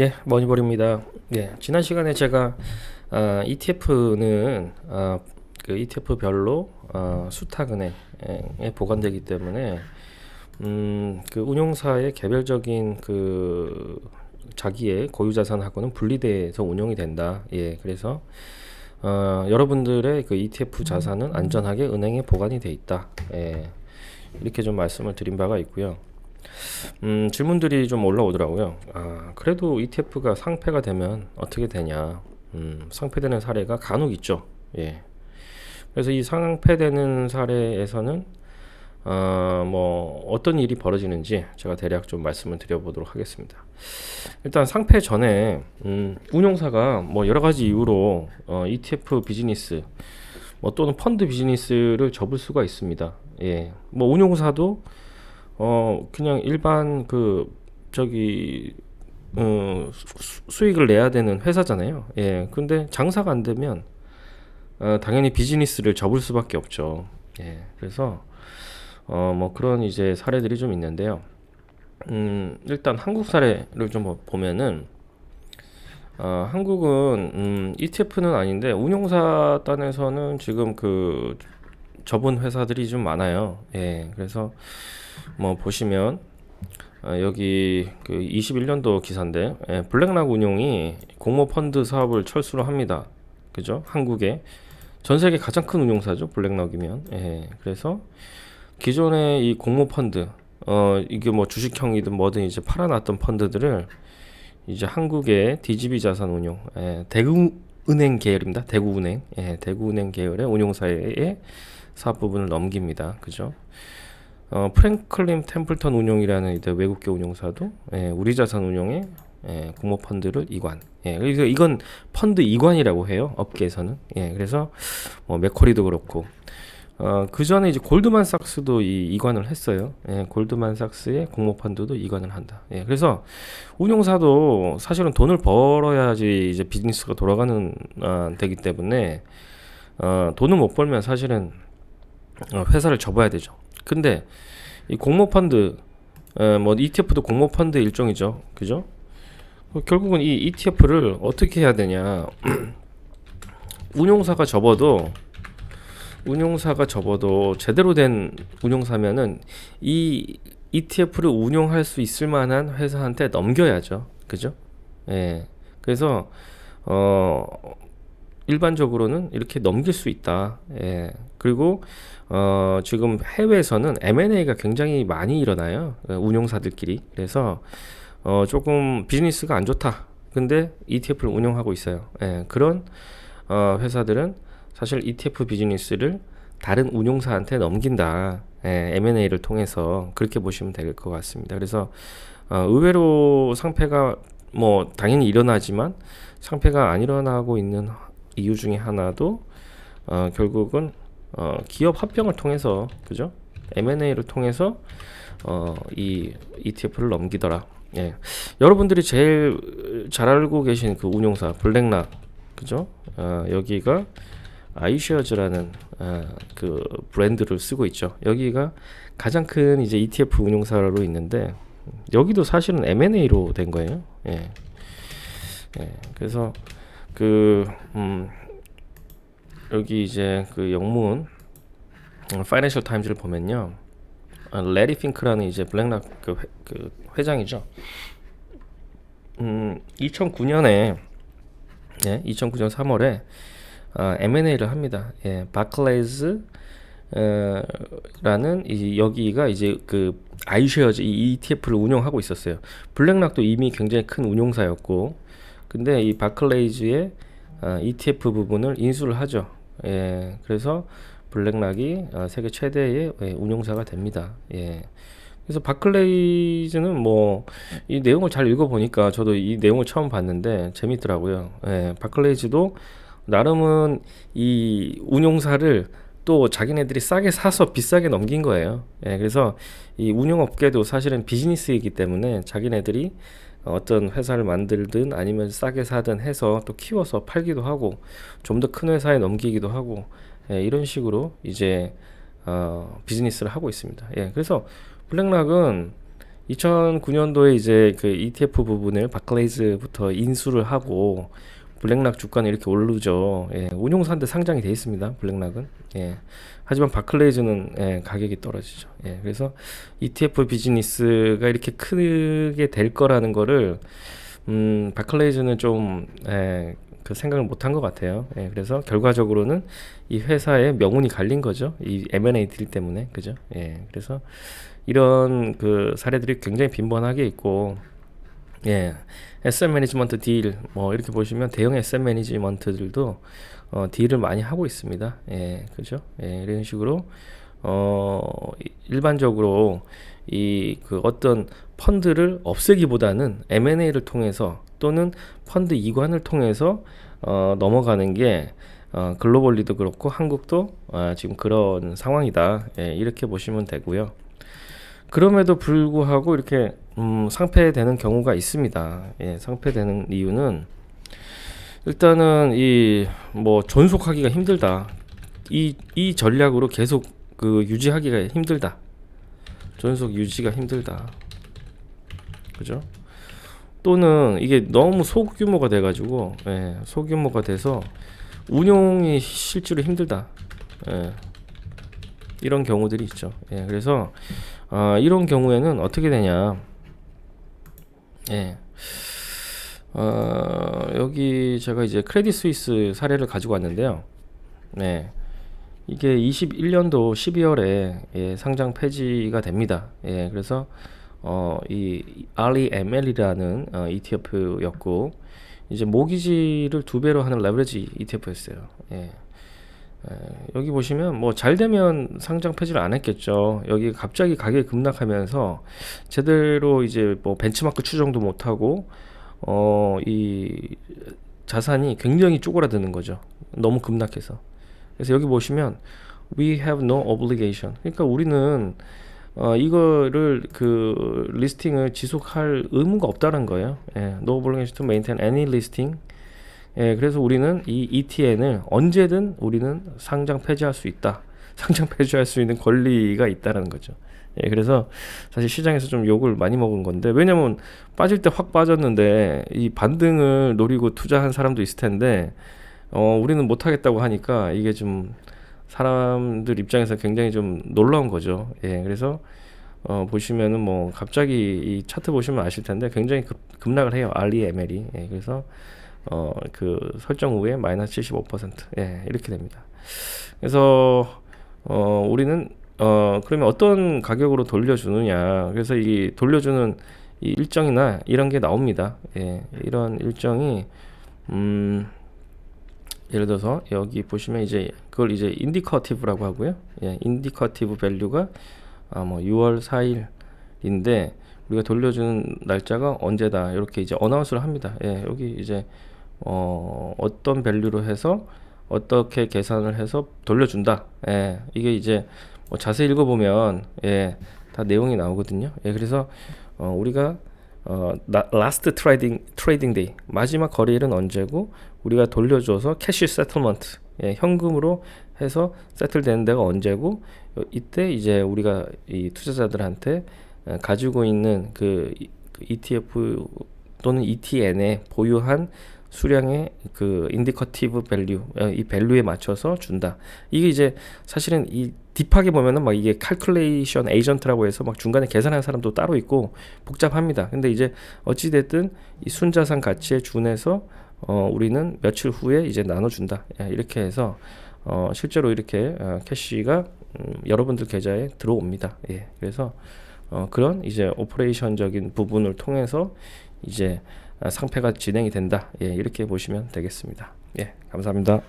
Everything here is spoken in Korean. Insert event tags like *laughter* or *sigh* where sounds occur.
예, 머니볼입니다. 예, 지난 시간에 제가 어, ETF는 어, 그 ETF별로 어, 수탁은행에 보관되기 때문에 음, 그 운용사의 개별적인 그 자기의 고유 자산하고는 분리돼서 운용이 된다. 예, 그래서 어, 여러분들의 그 ETF 자산은 안전하게 은행에 보관이 돼 있다. 예, 이렇게 좀 말씀을 드린 바가 있고요. 음, 질문들이 좀 올라오더라고요. 아, 그래도 ETF가 상폐가 되면 어떻게 되냐? 음, 상폐되는 사례가 간혹 있죠. 예. 그래서 이 상폐되는 사례에서는 어, 뭐 어떤 일이 벌어지는지 제가 대략 좀 말씀을 드려보도록 하겠습니다. 일단 상폐 전에 음, 운용사가 뭐 여러 가지 이유로 어, ETF 비즈니스 뭐 또는 펀드 비즈니스를 접을 수가 있습니다. 예, 뭐 운용사도 어 그냥 일반 그 저기 어, 수, 수익을 내야 되는 회사잖아요. 예, 근데 장사가 안 되면 어, 당연히 비즈니스를 접을 수밖에 없죠. 예, 그래서 어, 뭐 그런 이제 사례들이 좀 있는데요. 음, 일단 한국 사례를 좀 보면은 어, 한국은 음, ETF는 아닌데 운용사 단에서는 지금 그 접은 회사들이 좀 많아요. 예, 그래서 뭐 보시면 어, 여기 그 21년도 기사인데 예, 블랙락 운용이 공모 펀드 사업을 철수를 합니다. 그죠? 한국에 전 세계 가장 큰 운용사죠. 블랙락이면. 예, 그래서 기존의 이 공모 펀드 어 이게 뭐 주식형이든 뭐든 이제 팔아놨던 펀드들을 이제 한국의 DGB 자산 운용 예, 대구은행 계열입니다. 대구은행 예, 대구은행 계열의 운용사에 사업 부분을 넘깁니다. 그죠? 어, 프랭클린 템플턴 운용이라는 이제 외국계 운용사도 예, 우리 자산 운용에 예, 공모 펀드를 이관. 예, 그래서 이건 펀드 이관이라고 해요. 업계에서는. 예, 그래서 뭐 맥커리도 그렇고 어, 그 전에 이제 골드만삭스도 이 이관을 했어요. 예, 골드만삭스의 공모 펀드도 이관을 한다. 예, 그래서 운용사도 사실은 돈을 벌어야지 이제 비즈니스가 돌아가는 어, 되기 때문에 어, 돈을 못 벌면 사실은 어, 회사를 접어야 되죠. 근데 이 공모 펀드 에, 뭐 ETF도 공모 펀드 일종이죠. 그죠? 어, 결국은 이 ETF를 어떻게 해야 되냐? *clears throat* 운용사가 접어도 운용사가 접어도 제대로 된 운용사면은 이 ETF를 운용할 수 있을 만한 회사한테 넘겨야죠. 그죠? 예. 그래서 어 일반적으로는 이렇게 넘길 수 있다. 예. 그리고 어, 지금 해외에서는 M&A가 굉장히 많이 일어나요. 어, 운용사들끼리. 그래서 어, 조금 비즈니스가 안 좋다. 근데 ETF를 운용하고 있어요. 예. 그런 어, 회사들은 사실 ETF 비즈니스를 다른 운용사한테 넘긴다. 예, M&A를 통해서 그렇게 보시면 될 것 같습니다. 그래서 어, 의외로 상패가 뭐 당연히 일어나지만 상패가 안 일어나고 있는 이유 중에 하나도 어, 결국은 어, 기업 합병을 통해서 그죠? M&A를 통해서 어, 이 ETF를 넘기더라. 예. 여러분들이 제일 잘 알고 계신 그 운용사 블랙락 그죠? 어, 여기가 아이쉐어즈라는 어, 그 브랜드를 쓰고 있죠. 여기가 가장 큰 이제 ETF 운용사로 있는데 여기도 사실은 M&A로 된 거예요. 예. 예. 그래서 그 음, 여기 이제 그 영문 파이낸셜 타임즈를 보면요. 어, 레리 핑크라는 이제 블랙락 그, 회, 그 회장이죠. 음, 2009년에 예, 2009년 3월에 어, M&A를 합니다. 예, 바클레이즈 어, 라는 이 여기가 이제 그 아이쉐어즈 이 ETF를 운영하고 있었어요. 블랙락도 이미 굉장히 큰 운용사였고, 근데 이 바클레이즈의 어, ETF 부분을 인수를 하죠. 예, 그래서 블랙락이 어, 세계 최대의 예, 운용사가 됩니다. 예. 그래서 바클레이즈는 뭐 이 내용을 잘 읽어보니까 저도 이 내용을 처음 봤는데 재밌더라고요. 예, 바클레이즈도 나름은 이 운용사를 또 자기네들이 싸게 사서 비싸게 넘긴 거예요. 예, 그래서 이 운용업계도 사실은 비즈니스이기 때문에 자기네들이 어떤 회사를 만들든 아니면 싸게 사든 해서 또 키워서 팔기도 하고 좀 더 큰 회사에 넘기기도 하고 예, 이런 식으로 이제 어, 비즈니스를 하고 있습니다. 예, 그래서 블랙락은 2009년도에 이제 그 ETF 부분을 바클레이즈부터 인수를 하고 블랙락 주가는 이렇게 오르죠. 예, 운용사인데 상장이 돼 있습니다. 블랙락은. 예. 하지만 바클레이즈는 예, 가격이 떨어지죠. 예, 그래서 ETF 비즈니스가 이렇게 크게 될 거라는 거를 음, 바클레이즈는 좀 예, 그 생각을 못 한 것 같아요. 예, 그래서 결과적으로는 이 회사의 명운이 갈린 거죠. 이 M&A 딜 때문에 그죠. 예, 그래서 이런 그 사례들이 굉장히 빈번하게 있고 예, SM 매니지먼트 딜, 뭐 이렇게 보시면 대형 SM 매니지먼트들도 어, 딜을 많이 하고 있습니다. 예, 그죠? 예, 이런 식으로 어, 이- 일반적으로 이 그 어떤 펀드를 없애기보다는 M&A를 통해서 또는 펀드 이관을 통해서 어, 넘어가는 게 어, 글로벌리도 그렇고 한국도 아, 지금 그런 상황이다. 예, 이렇게 보시면 되고요. 그럼에도 불구하고 이렇게 음, 상폐되는 경우가 있습니다. 예, 상폐되는 이유는 일단은 이 뭐 존속하기가 힘들다. 이 이 전략으로 계속 그 유지하기가 힘들다. 존속 유지가 힘들다. 그죠? 또는 이게 너무 소규모가 돼가지고 예, 소규모가 돼서 운용이 실제로 힘들다. 예, 이런 경우들이 있죠. 예, 그래서 아, 이런 경우에는 어떻게 되냐? 예. 어, 여기 제가 이제 크레딧 스위스 사례를 가지고 왔는데요. 네. 이게 21년도 12월에 예, 상장 폐지가 됩니다. 예, 그래서 어, 이 REML이라는 어, ETF였고 이제 모기지를 두 배로 하는 레버리지 ETF였어요. 예. 에, 여기 보시면 뭐 잘 되면 상장 폐지를 안 했겠죠. 여기 갑자기 가격이 급락하면서 제대로 이제 뭐 벤치마크 추정도 못 하고 어 이 자산이 굉장히 쪼그라드는 거죠. 너무 급락해서. 그래서 여기 보시면 we have no obligation. 그러니까 우리는 어 이거를 그 리스팅을 지속할 의무가 없다는 거예요. 예, no obligation to maintain any listing 예, 그래서 우리는 이 ETN을 언제든 우리는 상장 폐지할 수 있다. 상장 *laughs* 폐지할 수 있는 권리가 있다라는 거죠. 예, 그래서 사실 시장에서 좀 욕을 많이 먹은 건데 왜냐면 빠질 때 확 빠졌는데 이 반등을 노리고 투자한 사람도 있을 텐데 어, 우리는 못 하겠다고 하니까 이게 좀 사람들 입장에서 굉장히 좀 놀라운 거죠. 예, 그래서 어, 보시면은 뭐 갑자기 이 차트 보시면 아실 텐데 굉장히 급, 급락을 해요. 알리 ML이. 예, 그래서 어, 그 설정 후에 마이너스 75% 예, 이렇게 됩니다. 그래서 어, 우리는 어, 그러면 어떤 가격으로 돌려주느냐. 그래서 이 돌려주는 이 일정이나 이런 게 나옵니다. 예, 이런 일정이 음, 예를 들어서 여기 보시면 이제 그걸 이제 인디커티브라고 하고요. 예, 인디커티브 밸류가 아, 뭐 6월 4일인데 우리가 돌려주는 날짜가 언제다 이렇게 이제 어나운스를 합니다. 예, 여기 이제 어, 어떤 밸류로 해서 어떻게 계산을 해서 돌려준다. 예, 이게 이제 뭐 자세히 읽어보면 예, 다 내용이 나오거든요. 예, 그래서 어, 우리가 어, 나, 라스트 트레이딩 트레이딩 데이 마지막 거래일은 언제고 우리가 돌려줘서 캐시 세틀먼트 예, 현금으로 해서 세틀 되는 데가 언제고 어, 이때 이제 우리가 이 투자자들한테 어, 가지고 있는 그, 이- 그 ETF 또는 ETN에 보유한 수량의 그 인디커티브 밸류 어, 이 밸류에 맞춰서 준다. 이게 이제 사실은 이 딥하게 보면은 막 이게 칼큘레이션 에이전트라고 해서 막 중간에 계산하는 사람도 따로 있고 복잡합니다. 근데 이제 어찌 됐든 이 순자산 가치에 준해서 어 우리는 며칠 후에 이제 나눠준다. 예, 이렇게 해서 어 실제로 이렇게 어, 캐시가 음, 여러분들 계좌에 들어옵니다. 예, 그래서 어 그런 이제 오퍼레이션적인 부분을 통해서 이제 아, 상패가 진행이 된다. 예, 이렇게 보시면 되겠습니다. 예, 감사합니다.